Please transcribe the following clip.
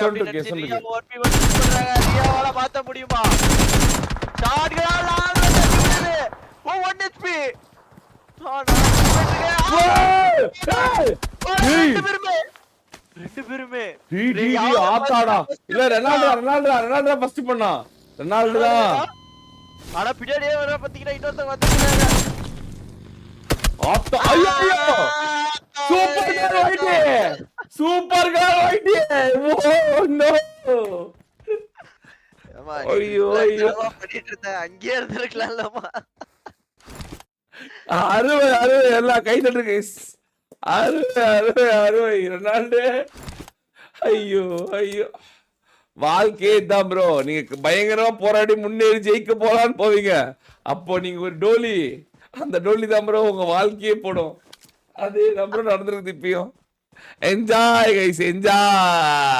சொல்லு, அப்படின்னு சொல்லு. நினைச்சு ரியாவை 1v1 push பண்றாங்க. ரியாவால மாத்த முடியுமா? ஷாட்களால் ஆள் வந்து அடிச்சு விடுது. ஓ 1 HP ஆ, நான் ஏய், ஏய், ஆ, ஏய். ரெண்டு பேருமே. ரெண்டு பேருமே. டி, டி, டேய், டி, யாரு ஆத்தாடா. first இல்ல ரெனால்டோ ரெனால்டோ ரெனால்டோ ஃபர்ஸ்ட் பண்ணா. ரெனால்டோ தான் ஆனா பின்னாடியே வர பாத்தீங்கன்னா இன்னொருத்தங்க ஆத்தா ஐயோ சூப்பர் சூப்பர் கார் வைட்டி ஓ நோ ஐயோ, ஐயோ. என்னவா பண்ணிட்டு இருந்த? அங்கேயே இருந்திருக்கலாம்லமா அறுவை அறுவை எல்லாம் கை தட்டு கைஸ் அறுவை ரெனால்டோ ஐயோ ஐயோ. வாழ்க்கையே தான் ப்ரோ நீங்க பயங்கரமா போராடி முன்னேறி ஜெயிக்க போலான்னு போவீங்க. அப்போ நீங்க ஒரு டோலி. அந்த டோலி தான் ப்ரோ உங்க வாழ்க்கையே போடும். அதே ப்ரோ நடந்திருக்கு இப்பயும். Enjoy guys, enjoy!